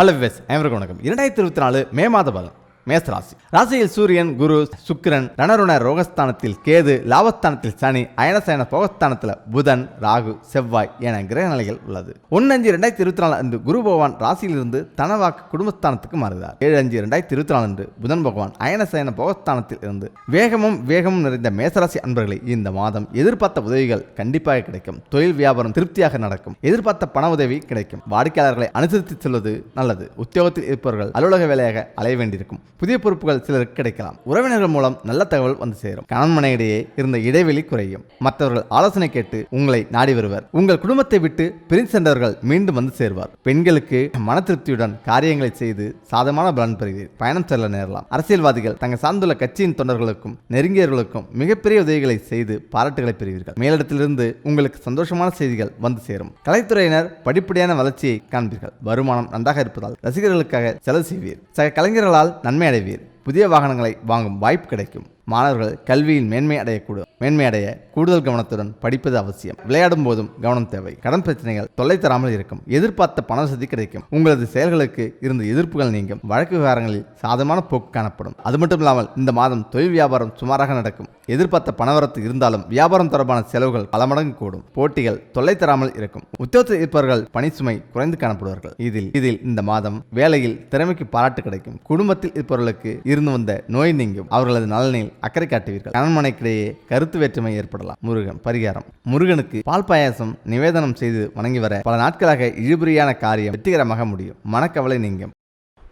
Hello wives அனைவருக்கும் வணக்கம். இரண்டாயிரத்தி இருபத்தி நாலு மே மாத பலன் மேச ராசி ராசியில் சூரியன் குரு சுக்கிரன் ரணருண ரோகஸ்தானத்தில் கேது லாபஸ்தானத்தில் சனி அயனசயன போகஸ்தானத்தில் புதன் ராகு செவ்வாய் என கிரக நிலைகள் உள்ளது. ஒன்று அஞ்சு ரெண்டாயிரத்தி இருபத்தி நாலு அன்று குரு பகவான் ராசியிலிருந்து தனவாக்கு குடும்பஸ்தானத்துக்கு மாறுகிறார். ஏழு அஞ்சு ரெண்டாயிரத்தி இருபத்தி நாலு அன்று புதன் பகவான் அயனசயன போகஸ்தானத்தில் இருந்து வேகமும் வேகமும் நிறைந்த மேசராசி அன்பர்களை இந்த மாதம் எதிர்பார்த்த உதவிகள் கண்டிப்பாக கிடைக்கும். தொழில் வியாபாரம் திருப்தியாக நடக்கும். எதிர்பார்த்த பண உதவி கிடைக்கும். வாடிக்கையாளர்களை அனுசரித்து செல்வது நல்லது. உத்தியோகத்தில் இருப்பவர்கள் அலுவலக வேலையாக அலைய வேண்டியிருக்கும். புதிய பொறுப்புகள் சிலருக்கு கிடைக்கலாம். உறவினர்கள் மூலம் நல்ல தகவல் வந்து சேரும். கணவன் மனையிடையே இருந்த இடைவெளி குறையும். மற்றவர்கள் ஆலோசனை கேட்டு உங்களை நாடி வருவர். உங்கள் குடும்பத்தை விட்டு பிரிந்து சென்றவர்கள் மீண்டும் வந்து சேர்வார். பெண்களுக்கு மன திருப்தியுடன் காரியங்களை செய்து சாதமான பலன் பெறுவீர். பயணம் செல்ல நேரலாம். அரசியல்வாதிகள் தங்கள் சார்ந்துள்ள கட்சியின் தொண்டர்களுக்கும் நெருங்கியவர்களுக்கும் மிகப்பெரிய உதவிகளை செய்து பாராட்டுகளை பெறுவீர்கள். மேலிடத்திலிருந்து உங்களுக்கு சந்தோஷமான செய்திகள் வந்து சேரும். கலைத்துறையினர் படிப்படியான வளர்ச்சியை காண்பீர்கள். வருமானம் நன்றாக இருப்பதால் ரசிகர்களுக்காக செலவு செய்வீர். சக கலைஞர்களால் நன்மை அடைவீர். புதிய வாகனங்களை வாங்கும் வாய்ப்பு கிடைக்கும். மாணவர்கள் கல்வியில் மேன்மை அடையக்கூடும். மேன்மை அடைய கூடுதல் கவனத்துடன் படிப்பது அவசியம். விளையாடும் போதும் கவனம் தேவை. கடன் பிரச்சனைகள் தொல்லை தராமல் இருக்கும். எதிர்பார்த்த பண வசதி கிடைக்கும். உங்களது செயல்களுக்கு இருந்த எதிர்ப்புகள் நீங்கும். வழக்கு விவகாரங்களில் சாதமான போக்கு காணப்படும். அது மட்டும் இல்லாமல் இந்த மாதம் தொழில் வியாபாரம் சுமாராக நடக்கும். எதிர்பார்த்த பணவரத்து இருந்தாலும் வியாபாரம் தொடர்பான செலவுகள் பல மடங்கு கூடும். போட்டிகள் தொல்லை தராமல் இருக்கும். உத்தியோகத்தில் இருப்பவர்கள் பணி சுமை குறைந்து காணப்படுவார்கள். இதில் இதில் இந்த மாதம் வேலையில் திறமைக்கு பாராட்டு கிடைக்கும். குடும்பத்தில் இருப்பவர்களுக்கு இருந்து வந்த நோய் நீங்கும். அவர்களது நலனில் அக்கறை காட்டுவீர்கள். கணவன்மனைக்கிடையே கருத்து வேற்றுமை ஏற்படலாம். முருகன் பரிகாரம். முருகனுக்கு பால் பாயாசம் நிவேதனம் செய்து வணங்கி வர பல நாட்களாக இழுபறியான காரியம் வெற்றிகரமாக முடியும். மனக்கவலை நீங்கும்.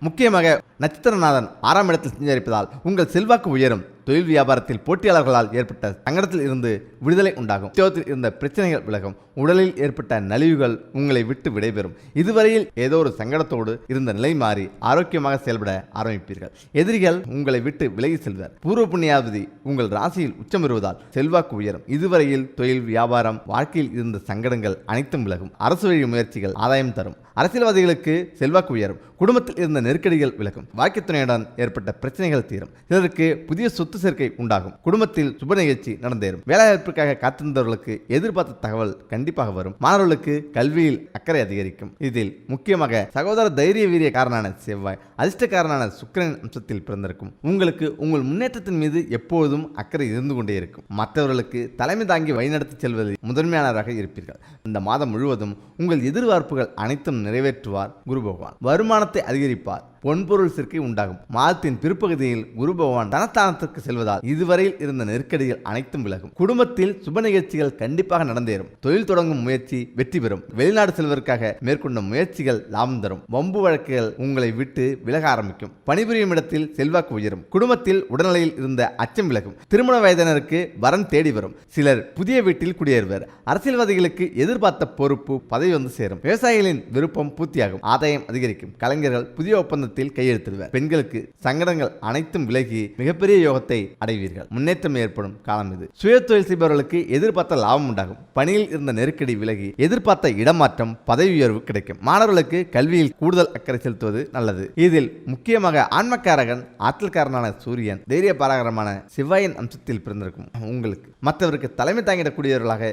முக்கியமாக நட்சத்திரநாதன் ஆறாம் இடத்தில் சஞ்சரிப்பதால் உங்கள் செல்வாக்கு உயரும். தொழில் வியாபாரத்தில் போட்டியாளர்களால் ஏற்பட்ட சங்கடத்தில் இருந்து விடுதலை உண்டாகும். உத்தியோகத்தில் இருந்த பிரச்சனைகள் விலகும். உடலில் ஏற்பட்ட நலிவுகள் உங்களை விட்டு விடைபெறும். இதுவரையில் ஏதோ ஒரு சங்கடத்தோடு இருந்த நிலை மாறி ஆரோக்கியமாக செயல்பட ஆரம்பிப்பீர்கள். எதிரிகள் உங்களை விட்டு விலகி செல்வர். பூர்வ புண்ணியாவதி உங்கள் ராசியில் உச்சம் பெறுவதால் செல்வாக்கு உயரும். இதுவரையில் தொழில் வியாபாரம் வாழ்க்கையில் இருந்த சங்கடங்கள் அனைத்தும் விலகும். அரசு வழி முயற்சிகள் ஆதாயம் தரும். அரசியல்வாதிகளுக்கு செல்வாக்கு உயரும் குடும்பத்தில் இருந்த நெருக்கடிகள் விலகும் வாழ்க்கை துணையுடன் ஏற்பட்ட பிரச்சனைகள் தீரும் சிலருக்கு புதிய சொத்து சேர்க்கை உண்டாகும் குடும்பத்தில் சுப நிகழ்ச்சி நடந்தேறும். வேலைவாய்ப்பிற்காக காத்திருந்தவர்களுக்கு எதிர்பார்த்த தகவல் கண்டிப்பாக வரும். மாணவர்களுக்கு கல்வியில் அக்கறை அதிகரிக்கும். இதில் முக்கியமாக சகோதர தைரிய வீரிய காரனான செவ்வாய் அதிர்ஷ்டக்காரனான சுக்கிரன் அம்சத்தில் பிறந்திருக்கும். உங்களுக்கு உங்கள் முன்னேற்றத்தின் மீது எப்போதும் அக்கறை இருந்து கொண்டே இருக்கும். மற்றவர்களுக்கு தலைமை தாங்கி வழிநடத்தி செல்வதில் முதன்மையானவராக இருப்பீர்கள். இந்த மாதம் முழுவதும் உங்கள் எதிர்பார்ப்புகள் அனைத்தும் நிறைவேற்றுவார் குரு பகவான். வருமானத்தை அதிகரிப்பார். பொன்பொருள் சேர்க்கை உண்டாகும். மாதத்தின் பிற்பகுதியில் குரு பகவான் தனஸ்தானத்திற்கு செல்வதால் இதுவரையில் இருந்த நெருக்கடிகள் அனைத்தும் விலகும். குடும்பத்தில் சுப நிகழ்ச்சிகள் கண்டிப்பாக நடந்தேறும். தொழில் தொடங்கும் முயற்சி வெற்றி பெறும். வெளிநாடு செல்வதற்காக மேற்கொண்ட முயற்சிகள் லாபம் தரும். வம்பு வழக்குகள் உங்களை விட்டு விலக ஆரம்பிக்கும். பணிபுரியும் இடத்தில் செல்வாக்கு உயரும். குடும்பத்தில் உடல்நிலையில் இருந்த அச்சம் விலகும். திருமண வயதினருக்கு வரன் தேடி வரும். சிலர் புதிய வீட்டில் குடியேறுவர். அரசியல்வாதிகளுக்கு எதிர்பார்த்த பொறுப்பு பதவி வந்து சேரும். விவசாயிகளின் விருப்பம் பூர்த்தியாகும். ஆதாயம் அதிகரிக்கும். கலைஞர்கள் புதிய ஒப்பந்த ஒப்பந்தத்தில் கையெழுத்திடுவர். பெண்களுக்கு சங்கடங்கள் அனைத்தும் விலகி மிகப்பெரிய யோகத்தை அடைவீர்கள். முன்னேற்றம் ஏற்படும் காலம் இது. சுய தொழில் செய்பவர்களுக்கு எதிர்பார்த்த லாபம் உண்டாகும். பணியில் இருந்த நெருக்கடி விலகி எதிர்பார்த்த இடமாற்றம் பதவி உயர்வு கிடைக்கும். மாணவர்களுக்கு கல்வியில் கூடுதல் அக்கறை செலுத்துவது நல்லது. இதில் முக்கியமாக ஆன்மக்காரகன் ஆற்றல்காரனான சூரியன் தைரிய பாராகரமான சிவாயின் அம்சத்தில் பிறந்திருக்கும். உங்களுக்கு மற்றவருக்கு தலைமை தாங்கிடக்கூடியவர்களாக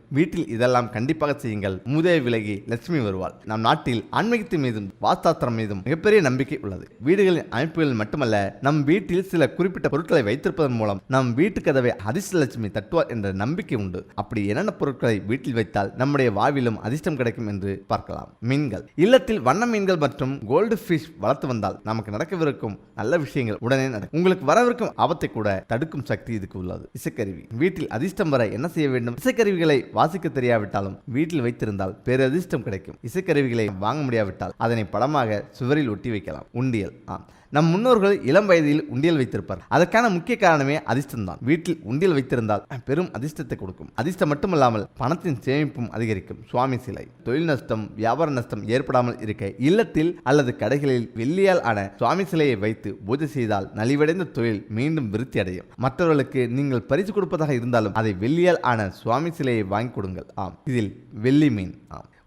வீட்டில் இதெல்லாம் கண்டிப்பாக செய்யுங்கள். மூதே விலகி லட்சுமி வருவாள். நம் நாட்டில் ஆன்மீகத்தின் மீதும் வாஸ்தாத்திரம் மீதும் மிகப்பெரிய நம்பிக்கை உள்ளது. வீடுகளின் அமைப்புகளில் மட்டுமல்ல நம் வீட்டில் சில குறிப்பிட்ட பொருட்களை வைத்திருப்பதன் மூலம் நம் வீட்டு கதவை அதிர்ஷ்ட லட்சுமி தட்டுவார் என்ற நம்பிக்கை உண்டு. அப்படி என்னென்ன பொருட்களை வீட்டில் வைத்தால் நம்முடைய வாழ்விலும் அதிர்ஷ்டம் கிடைக்கும் என்று பார்க்கலாம். மீன்கள். இல்லத்தில் வண்ண மீன்கள் மற்றும் கோல்டு ஃபிஷ் வளர்த்து வந்தால் நமக்கு நடக்கவிருக்கும் நல்ல விஷயங்கள் உடனே நடக்கும். உங்களுக்கு வரவிருக்கும் ஆபத்தை கூட தடுக்கும் சக்தி இதுக்கு உள்ளது. இசைக்கருவி. வீட்டில் அதிர்ஷ்டம் வர என்ன செய்ய வேண்டும்? இசைக்கருவிகளை வாசிக்க தெரியாவிட்டாலும் வீட்டில் வைத்திருந்தால் பேரதிர்ஷ்டம் கிடைக்கும். இசைக்கருவிகளை வாங்க முடியாவிட்டால் அதனை படமாக சுவரில் ஒட்டி வைக்கலாம். உண்டியல். ஆம். நம் முன்னோர்கள் இளம் வயதில் உண்டியல் வைத்திருப்பார் அதற்கான முக்கிய காரணமே அதிர்ஷ்டம் தான் வீட்டில் உண்டியல் வைத்திருந்தால் பெரும் அதிர்ஷ்டத்தை கொடுக்கும். அதிர்ஷ்டம் மட்டுமல்லாமல் பணத்தின் சேமிப்பும் அதிகரிக்கும். சுவாமி சிலை தொழில் நஷ்டம் வியாபார நஷ்டம் ஏற்படாமல் இருக்க இல்லத்தில் அல்லது கடைகளில் வெள்ளியால் ஆன சுவாமி சிலையை வைத்து பூஜை செய்தால் நலிவடைந்த தொழில் மீண்டும் விருத்தி அடையும். மற்றவர்களுக்கு நீங்கள் பரிசு கொடுப்பதாக இருந்தாலும் அதை வெள்ளியால் ஆன சுவாமி சிலையை வாங்கி கொடுங்கள். ஆம் இதில் வெள்ளி மீன். ஆம்.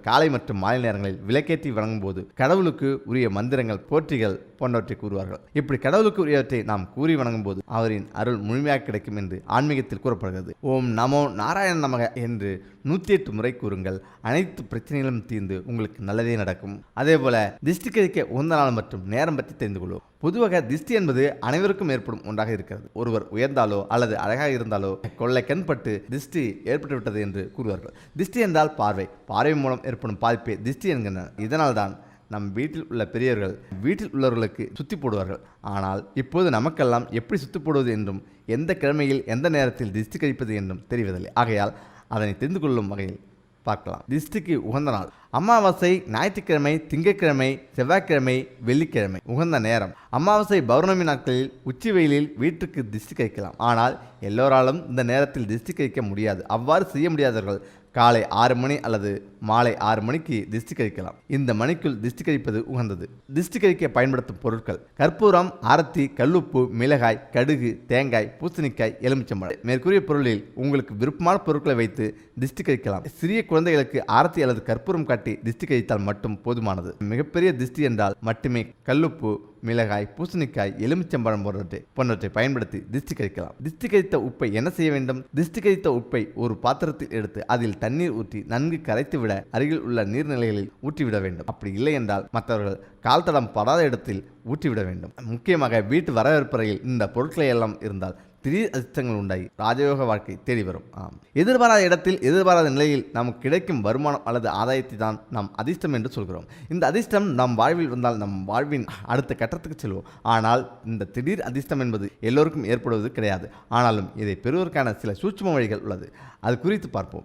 காலை மற்றும் மாலை நேரங்களில் விளக்கேற்றி வழங்கும் போது கடவுளுக்கு உரிய மந்திரங்கள் போற்றிகள் போன்றவற்றை கூறுவார்கள். இப்படி கடவுளுக்கு உரியவற்றை நாம் கூறி வணங்கும் போது அவரின் அருள் முழுமையாக கிடைக்கும் என்று ஆன்மீகத்தில் கூறப்படுகிறது. ஓம் நமோ நாராயண நமக என்று நூற்றி எட்டு முறை கூறுங்கள். அனைத்து பிரச்சனைகளும் தீர்ந்து உங்களுக்கு நல்லதே நடக்கும். அதே போல திஷ்டி கழிக்க உகந்த நாள் மற்றும் நேரம் பற்றி தெரிந்து கொள்வோம். பொதுவாக திஷ்டி என்பது அனைவருக்கும் ஏற்படும் ஒன்றாக இருக்கிறது. ஒருவர் உயர்ந்தாலோ அல்லது அழகாக இருந்தாலோ கொள்ளை கண்பட்டு திஷ்டி ஏற்பட்டுவிட்டது என்று கூறுவார்கள். திஷ்டி என்றால் பார்வை. பார்வை மூலம் ஏற்படும் பாதிப்பே திஷ்டி என்கின்றனர் இதனால் தான் நம் வீட்டில் உள்ள பெரியவர்கள் வீட்டில் உள்ளவர்களுக்கு சுத்தி போடுவார்கள். ஆனால் இப்போது நமக்கெல்லாம் எப்படி சுத்தி போடுவது என்றும் எந்த கிழமையில் எந்த நேரத்தில் திஷ்டி கழிப்பது என்றும் தெரிவதில்லை. ஆகையால் அதனை தெரிந்து கொள்ளும் வகையில் பார்க்கலாம். திஷ்டிக்கு உகந்த நாள். அமாவாசை ஞாயிற்றுக்கிழமை திங்கட்கிழமை செவ்வாய்க்கிழமை வெள்ளிக்கிழமை உகந்த நேரம். அமாவாசை பௌர்ணமி நாட்களில் உச்சி வெயிலில் வீட்டுக்கு திஷ்டி கழிக்கலாம். ஆனால் எல்லோராலும் இந்த நேரத்தில் திஷ்டி கழிக்க முடியாது. அவ்வாறு செய்ய முடியாதவர்கள் காலை ஆறு மணி அல்லது மாலை ஆறு மணிக்கு திஷ்டி கழிக்கலாம் இந்த மணிக்குள் திஷ்டி கழிப்பது உகந்தது. திஷ்டி கழிக்க பயன்படுத்தும் பொருட்கள் கற்பூரம் ஆரத்தி கல்லுப்பு மிளகாய் கடுகு தேங்காய் பூசணிக்காய் எலுமிச்சம்பழம். மேற்கூறிய பொருளில் உங்களுக்கு விருப்பமான பொருட்களை வைத்து திஷ்டி கழிக்கலாம் சிறிய குழந்தைகளுக்கு ஆரத்தி அல்லது கற்பூரம் காட்டி திஷ்டி கழித்தால் மட்டும் போதுமானது. மிகப்பெரிய திஷ்டி என்றால் மட்டுமே கல்லுப்பு மிளகாய் பூசணிக்காய் எலுமிச்சம்பழம் போன்றவற்றை போன்றவற்றை பயன்படுத்தி திஷ்டி கழிக்கலாம் திஷ்டி கழித்த உப்பை என்ன செய்ய வேண்டும்? திஷ்டி கழித்த உப்பை ஒரு பாத்திரத்தில் எடுத்து அதில் தண்ணீர் ஊற்றி நன்கு கரைத்து விட அருகில் உள்ள நீர்நிலைகளில் ஊற்றிவிட வேண்டும். அப்படி இல்லை என்றால் மற்றவர்கள் கால் தடம் படாத இடத்தில் ஊற்றிவிட வேண்டும். முக்கியமாக வீட்டு வரவேற்பறையில் இந்த பொருட்களை எல்லாம் இருந்தால் திடீர் அதிர்ஷ்டங்கள் உண்டாகி ராஜயோக வாழ்க்கை தேடி வரும். ஆம். எதிர்பாராத இடத்தில் எதிர்பாராத நிலையில் நமக்கு கிடைக்கும் வருமானம் அல்லது ஆதாயத்தை தான் நாம் அதிர்ஷ்டம் என்று சொல்கிறோம். இந்த அதிர்ஷ்டம் நம் வாழ்வில் வந்தால் நம் வாழ்வின் அடுத்த கட்டத்துக்கு செல்வோம். ஆனால் இந்த திடீர் அதிர்ஷ்டம் என்பது எல்லோருக்கும் ஏற்படுவது கிடையாது. ஆனாலும் இதை பெறுவதற்கான சில சூட்சும வழிகள் உள்ளது. அது குறித்து பார்ப்போம்.